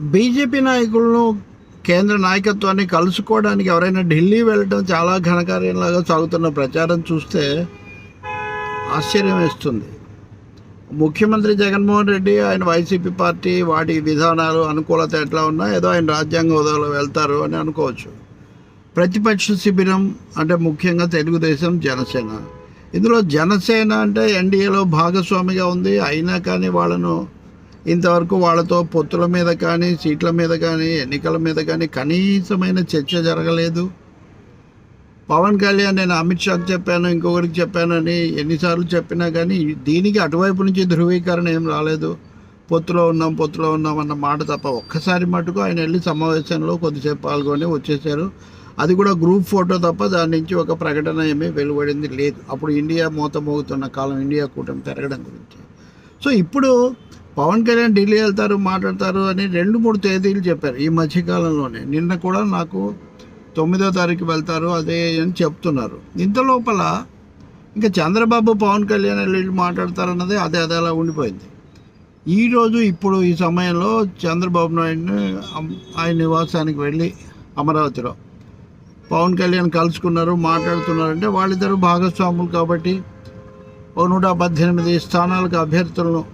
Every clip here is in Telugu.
బీజేపీ నాయకులను కేంద్ర నాయకత్వాన్ని కలుసుకోవడానికి ఎవరైనా ఢిల్లీ వెళ్ళడం చాలా ఘనకార్యంలాగా సాగుతున్న ప్రచారం చూస్తే ఆశ్చర్యం వేస్తుంది. ముఖ్యమంత్రి జగన్మోహన్ రెడ్డి ఆయన వైసీపీ పార్టీ వాటి విధానాలు అనుకూలత ఎట్లా ఉన్నా ఏదో ఆయన రాజ్యాంగ హోదాలో వెళ్తారు అని అనుకోవచ్చు. ప్రతిపక్ష శిబిరం అంటే ముఖ్యంగా తెలుగుదేశం జనసేన. ఇందులో జనసేన అంటే ఎన్డీఏలో భాగస్వామిగా ఉంది. అయినా కానీ వాళ్ళను ఇంతవరకు వాళ్ళతో పొత్తుల మీద కానీ సీట్ల మీద కానీ ఎన్నికల మీద కానీ కనీసమైన చర్చ జరగలేదు. పవన్ కళ్యాణ్ నేను అమిత్ షాకి చెప్పాను ఇంకొకరికి చెప్పానని ఎన్నిసార్లు చెప్పినా కానీ దీనికి అటువైపు నుంచి ధృవీకరణ ఏం రాలేదు. పొత్తులో ఉన్నాం పొత్తులో ఉన్నాం అన్న మాట తప్ప ఒక్కసారి మటుకు ఆయన వెళ్ళి సమావేశంలో కొద్దిసేపు పాల్గొని వచ్చేసారు అది కూడా గ్రూప్ ఫోటో తప్ప దాని నుంచి ఒక ప్రకటన ఏమీ వెలువడింది లేదు. అప్పుడు ఇండియా మూత మోగుతున్న కాలం ఇండియా కూటమి పెరగడం గురించి. సో ఇప్పుడు పవన్ కళ్యాణ్ ఢిల్లీ వెళ్తారు మాట్లాడతారు అని రెండు మూడు తేదీలు చెప్పారు. ఈ మధ్యకాలంలోనే. నిన్న కూడా నాకు తొమ్మిదో తారీఖు వెళ్తారు అదే అని చెప్తున్నారు. ఇంత లోపల ఇంకా చంద్రబాబు పవన్ కళ్యాణ్ వెళ్ళి మాట్లాడతారన్నది అదే అదే అలా ఉండిపోయింది. ఈరోజు ఇప్పుడు ఈ సమయంలో చంద్రబాబు నాయుడుని ఆయన నివాసానికి వెళ్ళి అమరావతిలో. పవన్ కళ్యాణ్ కలుసుకున్నారు మాట్లాడుతున్నారంటే వాళ్ళిద్దరు భాగస్వాములు కాబట్టి ఓ నూట పద్దెనిమిది స్థానాలకు అభ్యర్థులను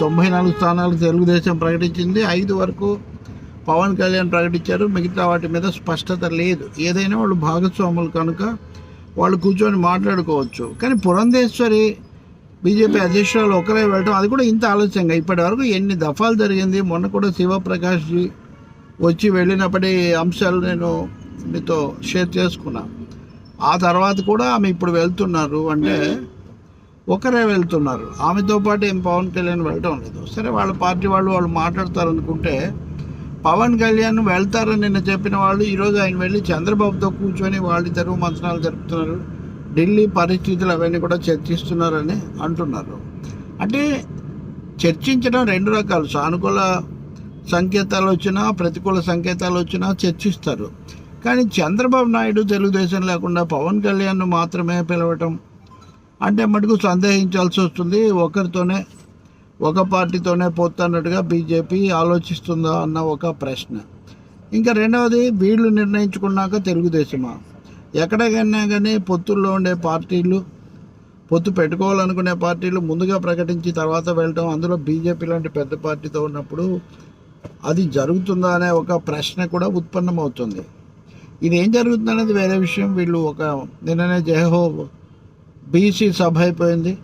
తొంభై నాలుగు స్థానాలకు తెలుగుదేశం ప్రకటించింది. ఐదు వరకు పవన్ కళ్యాణ్ ప్రకటించారు. మిగతా వాటి మీద స్పష్టత లేదు. ఏదైనా వాళ్ళు భాగస్వాములు కనుక వాళ్ళు కూర్చొని మాట్లాడుకోవచ్చు. కానీ పురంధేశ్వరి బీజేపీ అధ్యక్షురాలు ఒకరే వెళ్ళడం అది కూడా ఇంత ఆలస్యంగా. ఇప్పటి వరకు ఎన్ని దఫాలు జరిగింది మొన్న కూడా శివప్రకాష్ వచ్చి వెళ్ళినప్పటి అంశాలు నేను మీతో షేర్ చేసుకున్నా. ఆ తర్వాత కూడా ఆమె ఇప్పుడు వెళ్తున్నారు అంటే ఒకరే వెళ్తున్నారు. ఆమెతో పాటు ఏం పవన్ కళ్యాణ్ వెళ్ళటం లేదు. సరే వాళ్ళ పార్టీ వాళ్ళు వాళ్ళు మాట్లాడతారనుకుంటే పవన్ కళ్యాణ్ వెళ్తారని నిన్న చెప్పిన వాళ్ళు ఈరోజు ఆయన వెళ్ళి చంద్రబాబుతో కూర్చొని వాళ్ళిద్దరు మంత్రాలు జరుపుతున్నారు. ఢిల్లీ పరిస్థితులు అవన్నీ కూడా చర్చిస్తున్నారని అంటున్నారు. అంటే చర్చించడం రెండు రకాలు. సానుకూల సంకేతాలు వచ్చినా ప్రతికూల సంకేతాలు వచ్చినా చర్చిస్తారు. కానీ చంద్రబాబు నాయుడు తెలుగుదేశం లేకుండా పవన్ కళ్యాణ్ను మాత్రమే పిలవటం అంటే మటుకు సందేహించాల్సి వస్తుంది. ఒకరితోనే ఒక పార్టీతోనే పోతున్నట్టుగా బీజేపీ ఆలోచిస్తుందా అన్న ఒక ప్రశ్న. ఇంకా రెండవది వీళ్ళు నిర్ణయించుకున్నాక తెలుగుదేశమా? ఎక్కడికైనా కానీ పొత్తుల్లో ఉండే పార్టీలు పొత్తు పెట్టుకోవాలనుకునే పార్టీలు ముందుగా ప్రకటించి తర్వాత వెళ్ళటం అందులో బీజేపీ లాంటి పెద్ద పార్టీతో ఉన్నప్పుడు అది జరుగుతుందా అనే ఒక ప్రశ్న కూడా ఉత్పన్నమవుతుంది. ఇది ఏం జరుగుతుంది అనేది వేరే విషయం. వీళ్ళు ఒక నిన్ననే జయహో బీసీ సభ అయిపోయింది.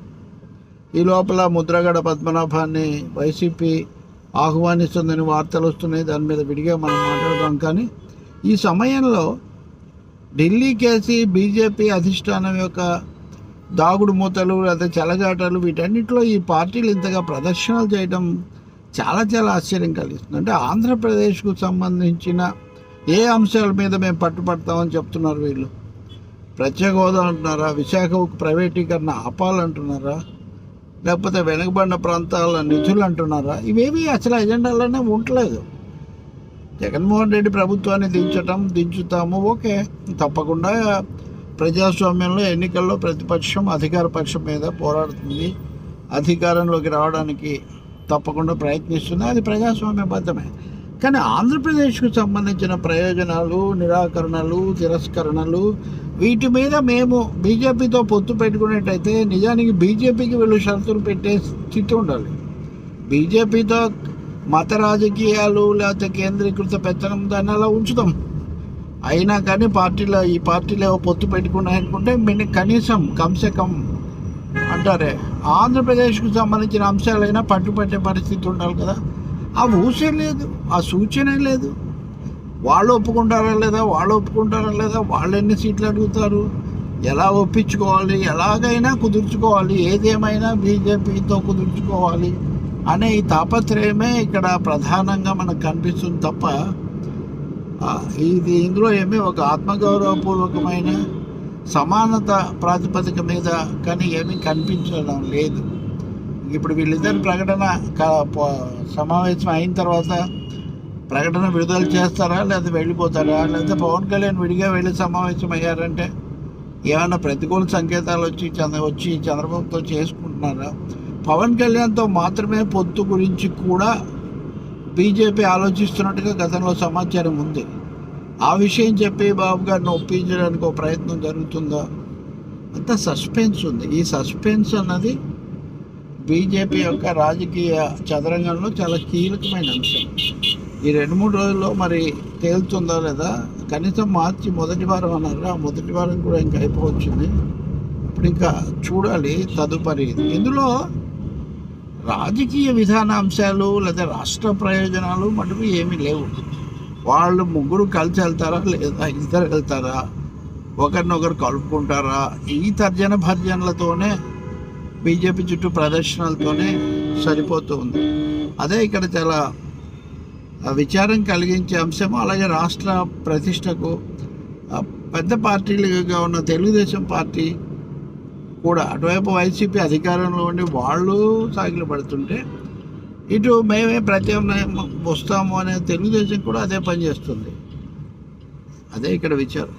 ఈ లోపల ముద్రగడ పద్మనాభాన్ని వైసీపీ ఆహ్వానిస్తుందని వార్తలు వస్తున్నాయి. దాని మీద విడిగా మనం మాట్లాడదాం. కానీ ఈ సమయంలో ఢిల్లీ కేసి బీజేపీ అధిష్టానం యొక్క దాగుడు మూతలు లేదా చెలగాటలు వీటన్నిటిలో ఈ పార్టీలు ఇంతగా ప్రదర్శనలు చేయడం చాలా చాలా ఆశ్చర్యం కలిగిస్తుంది. అంటే ఆంధ్రప్రదేశ్కు సంబంధించిన ఏ అంశాల మీద మేము పట్టుపడతామని చెప్తున్నారు వీళ్ళు? ప్రత్యేక హోదా అంటున్నారా? విశాఖ ప్రైవేటీకరణ ఆపాలంటున్నారా? లేకపోతే వెనుకబడిన ప్రాంతాల నిధులు అంటున్నారా? ఇవేవి అసలు ఎజెండాలోనే ఉండలేదు. జగన్మోహన్ రెడ్డి ప్రభుత్వాన్ని దించటం దించుతాము ఓకే. తప్పకుండా ప్రజాస్వామ్యంలో ఎన్నికల్లో ప్రతిపక్షం అధికార పక్షం మీద పోరాడుతుంది. అధికారంలోకి రావడానికి తప్పకుండా ప్రయత్నిస్తుంది. అది ప్రజాస్వామ్యబద్ధమే. కానీ ఆంధ్రప్రదేశ్కు సంబంధించిన ప్రయోజనాలు నిరాకరణలు తిరస్కరణలు వీటి మీద మేము బీజేపీతో పొత్తు పెట్టుకునేట్టయితే నిజానికి బీజేపీకి వీళ్ళు షరతులు పెట్టే స్థితి ఉండాలి. బీజేపీతో మత రాజకీయాలు లేకపోతే కేంద్రీకృత పెత్తనం దాన్ని అలా ఉంచుతాం. అయినా కానీ పార్టీలో ఈ పార్టీలో పొత్తు పెట్టుకున్నాయనుకుంటే మేము కనీసం కమ్సే కం అంటారే. ఆంధ్రప్రదేశ్కు సంబంధించిన అంశాలైనా పట్టుపట్టే పరిస్థితి ఉండాలి కదా. ఆ ఊసే లేదు ఆ సూచనే లేదు. వాళ్ళు ఒప్పుకుంటారా లేదా వాళ్ళు ఒప్పుకుంటారా లేదా వాళ్ళు ఎన్ని సీట్లు అడుగుతారు? ఎలా ఒప్పించుకోవాలి? ఎలాగైనా కుదుర్చుకోవాలి. ఏదేమైనా బీజేపీతో కుదుర్చుకోవాలి అనే ఈ తాపత్రయమే ఇక్కడ ప్రధానంగా మనకు కనిపిస్తుంది తప్ప ఇది ఇందులో ఏమీ ఒక ఆత్మగౌరవపూర్వకమైన సమానత ప్రాతిపదిక మీద కానీ ఏమీ కనిపించడం లేదు. ఇప్పుడు వీళ్ళిద్దరి ప్రకటన సమావేశం అయిన తర్వాత ప్రకటన విడుదల చేస్తారా లేదా వెళ్ళిపోతారా? లేదా పవన్ కళ్యాణ్ విడిగా వెళ్ళి సమావేశం అయ్యారంటే ఏమైనా ప్రతికూల సంకేతాలు వచ్చి చంద్ర వచ్చి చంద్రబాబుతో చేసుకుంటున్నారా? పవన్ కళ్యాణ్తో మాత్రమే పొత్తు గురించి కూడా బీజేపీ ఆలోచిస్తున్నట్టుగా గతంలో సమాచారం ఉంది. ఆ విషయం చెప్పి బాబు గారిని ఒప్పించడానికి ఒక ప్రయత్నం జరుగుతుందా? అంత సస్పెన్స్ ఉంది. ఈ సస్పెన్స్ అన్నది బీజేపీ యొక్క రాజకీయ చదరంగంలో చాలా కీలకమైన అంశం. ఈ రెండు మూడు రోజుల్లో మరి తేలుతుందా లేదా? కనీసం మార్చి మొదటి వారం అన్నారు ఆ మొదటి వారం కూడా ఇంకా అయిపోవచ్చింది. ఇప్పుడు ఇంకా చూడాలి తదుపరి ఇందులో రాజకీయ విధాన అంశాలు లేదా రాష్ట్ర ప్రయోజనాలు మటుకు ఏమీ లేవు. వాళ్ళు ముగ్గురు కలిసి వెళ్తారా లేదా ఇద్దరు వెళ్తారా? ఒకరినొకరు కలుపుకుంటారా? ఈ తర్జన భర్జనలతోనే బీజేపీ చుట్టూ ప్రదర్శనలతోనే సరిపోతూ ఉంది. అదే ఇక్కడ చాలా విచారం కలిగించే అంశము అలాగే రాష్ట్ర ప్రతిష్టకు పెద్ద పార్టీలుగా ఉన్న తెలుగుదేశం పార్టీ కూడా అటువైపు వైసీపీ అధికారంలో ఉండి వాళ్ళు సాగిలు పడుతుంటే ఇటు మేమే ప్రత్యామ్నాయం వస్తాము అనే తెలుగుదేశం కూడా అదే పనిచేస్తుంది అదే ఇక్కడ విచారం.